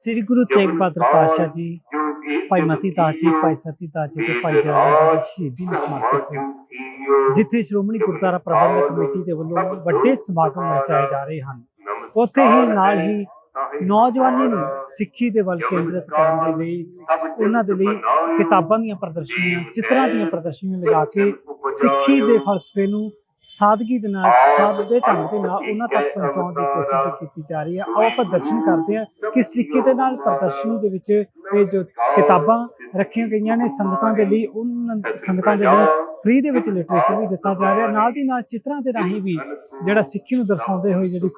ਸ੍ਰੀ ਗੁਰੂ ਤੇਗ ਬਹਾਦਰ ਪਾਤਸ਼ਾਹ ਜੀ ਭਾਈ ਮਤੀ ਦਾਸ ਜੀ ਭਾਈ ਸਤੀ ਦਾਸ ਜੀ ਤੇ ਭਾਈ ਦਇਆਲਾ ਜੀ ਦੀ ਸ਼ਹੀਦੀ ਨੂੰ ਸਮਰਪਿਤ ਹੈ ਜਿੱਥੇ ਸ਼੍ਰੋਮਣੀ ਗੁਰਦੁਆਰਾ ਪ੍ਰਬੰਧਕ ਕਮੇਟੀ ਦੇ ਵੱਲੋਂ ਵੱਡੇ ਸਮਾਗਮ ਰਚਾਏ ਜਾ ਰਹੇ ਹਨ। ਉੱਥੇ ਹੀ ਨਾਲ ਹੀ ਨੌਜਵਾਨੀ ਨੂੰ ਸਿੱਖੀ ਦੇ ਵੱਲ ਕੇਂਦਰਿਤ ਕਰਨ ਦੇ ਲਈ ਉਹਨਾਂ ਦੇ ਲਈ ਕਿਤਾਬਾਂ ਦੀਆਂ ਪ੍ਰਦਰਸ਼ਨੀਆਂ ਚਿੱਤਰਾਂ ਦੀਆਂ ਪ੍ਰਦਰਸ਼ਨੀਆਂ ਲਗਾ ਕੇ ਸਿੱਖੀ ਦੇ ਫਲਸਫੇ ਨੂੰ ਸਾਦਗੀ ਦੇ ਨਾਲ, ਸਾਦੇ ਢੰਗ ਦੇ ਨਾਲ ਉਹਨਾਂ ਤੱਕ ਪਹੁੰਚਾਉਣ ਦੀ ਕੋਸ਼ਿਸ਼ ਕੀਤੀ ਜਾ ਰਹੀ ਹੈ। ਆਓ ਆਪਾਂ ਦਰਸ਼ਨ ਕਰਦੇ ਹਾਂ, ਕਿਸ ਤਰੀਕੇ ਦੇ ਨਾਲ ਪ੍ਰਦਰਸ਼ਨੀ ਦੇ ਵਿੱਚ ਇਹ ਜੋ ਕਿਤਾਬਾਂ ਰੱਖੀਆਂ ਗਈਆਂ ਨੇ ਸੰਗਤਾਂ ਦੇ ਲਈ ਉਹਨਾਂ ਸੰਗਤਾਂ ਦੇ ਲਈ ਫ੍ਰੀ ਦੇ ਵਿੱਚ ਲਿਟਰੇਚਰ ਵੀ ਦਿੱਤਾ ਜਾ ਰਿਹਾ। ਨਾਲ ਦੀ ਨਾਲ ਚਿੱਤਰਾਂ ਦੇ ਰਾਹੀਂ ਵੀ ਜਿਹੜਾ ਸਿੱਖੀ ਨੂੰ ਦਰਸਾਉਂਦੇ ਹੋਏ ਜਿਹੜੀ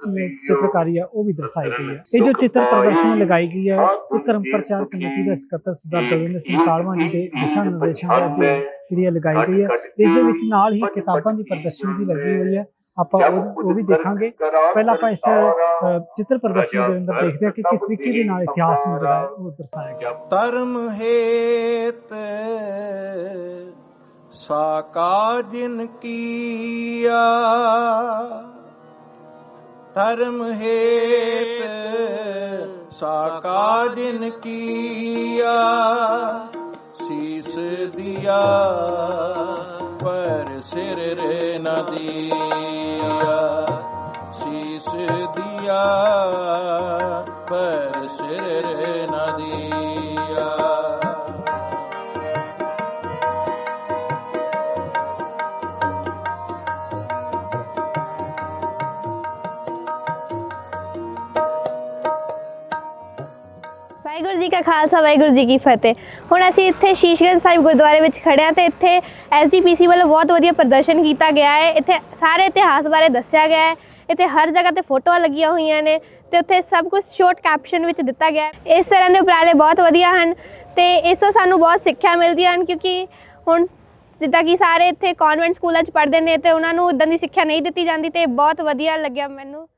ਚਿੱਤਰਕਾਰੀ ਆ, ਉਹ ਵੀ ਦਰਸਾਈ ਗਈ ਹੈ। ਇਹ ਜੋ ਚਿੱਤਰ ਪ੍ਰਦਰਸ਼ਨੀ ਲਗਾਈ ਗਈ ਹੈ, ਇਹ ਧਰਮ ਪ੍ਰਚਾਰ ਕਮੇਟੀ ਦੇ ਸਕੱਤਰ ਸਰਦਾਰ ਦਵਿੰਦਰ ਸਿੰਘ ਕਾਲਵਾ ਜੀ ਦੇ ਦਿਸ਼ਾ ਨਿਰਦੇਸ਼ਾਂ ਦੇ ਅਧੀਨ ਜਿਹੜੀ ਇਹ ਲਗਾਈ ਗਈ ਹੈ। ਇਸ ਦੇ ਵਿੱਚ ਨਾਲ ਹੀ ਕਿਤਾਬਾਂ ਦੀ ਪ੍ਰਦਰਸ਼ਨੀ ਵੀ ਲੱਗੀ ਹੋਈ ਹੈ। ਆਪਾਂ ਉਹ ਉਹ ਵੀ ਦੇਖਾਂਗੇ ਪਹਿਲਾਂ ਆਪਾਂ ਇਸ ਅ, ਚਿੱਤਰ ਪ੍ਰਦਰਸ਼ਨੀ ਦੇ ਅੰਦਰ ਦੇਖਦੇ ਹਾਂ ਕਿ ਕਿਸ ਤਰੀਕੇ ਦੇ ਨਾਲ ਇਤਿਹਾਸ ਨੂੰ ਜਿਹੜਾ ਹੈ ਉਹ ਦਰਸਾਇਆ ਗਿਆ ਧਰਮ ਹੇਤ ਸਾਕਾ ਜਿਨ ਕੀਆ ਧਰਮ ਹੇਤ ਸਾਕਾ ਜਿਨ ਕੀਆ ਸੀਸ ਦਿਆ ਪਰ ਸਿਰ ਰੇ ਨ ਸੀਸ ਦਿਆ ਪਰ ਸਿਰ ਰੇ ਨ ਵਾਹਿਗੁਰੂ ਜੀ ਕਾ ਖਾਲਸਾ, ਵਾਹਿਗੁਰੂ ਜੀ ਕੀ ਫਤਿਹ। ਹੁਣ ਅਸੀਂ ਇੱਥੇ ਸ਼ੀਸ਼ਗੰਜ ਸਾਹਿਬ ਗੁਰਦੁਆਰੇ ਵਿੱਚ ਖੜੇ ਹਾਂ ਤੇ ਇੱਥੇ ਐਸਜੀਪੀਸੀ ਵੱਲੋਂ ਬਹੁਤ ਵਧੀਆ ਪ੍ਰਦਰਸ਼ਨ ਕੀਤਾ ਗਿਆ ਹੈ। ਇੱਥੇ ਸਾਰੇ ਇਤਿਹਾਸ ਬਾਰੇ ਦੱਸਿਆ ਗਿਆ ਹੈ। ਇੱਥੇ ਹਰ ਜਗ੍ਹਾ ਤੇ ਫੋਟੋਆਂ ਲੱਗੀਆਂ ਹੋਈਆਂ ਨੇ ਤੇ ਉੱਥੇ ਸਭ ਕੁਝ ਸ਼ੋਰਟ ਕੈਪਸ਼ਨ ਵਿੱਚ ਦਿੱਤਾ ਗਿਆ ਹੈ। ਇਸ ਤਰ੍ਹਾਂ ਦੇ ਉਪਰਾਲੇ ਬਹੁਤ ਵਧੀਆ ਹਨ ਤੇ ਇਸ ਤੋਂ ਸਾਨੂੰ ਬਹੁਤ ਸਿੱਖਿਆ ਮਿਲਦੀ ਹਨ ਕਿਉਂਕਿ ਹੁਣ ਜਿੱਦਾਂ ਕਿ ਸਾਰੇ ਇੱਥੇ ਕਨਵੈਂਟ ਸਕੂਲਾਂ 'ਚ ਪੜ੍ਹਦੇ ਨੇ ਤੇ ਉਹਨਾਂ ਨੂੰ ਇਦਾਂ ਦੀ ਸਿੱਖਿਆ ਨਹੀਂ ਦਿੱਤੀ ਜਾਂਦੀ ਤੇ ਬਹੁਤ ਵਧੀਆ ਲੱਗਿਆ ਮੈਨੂੰ।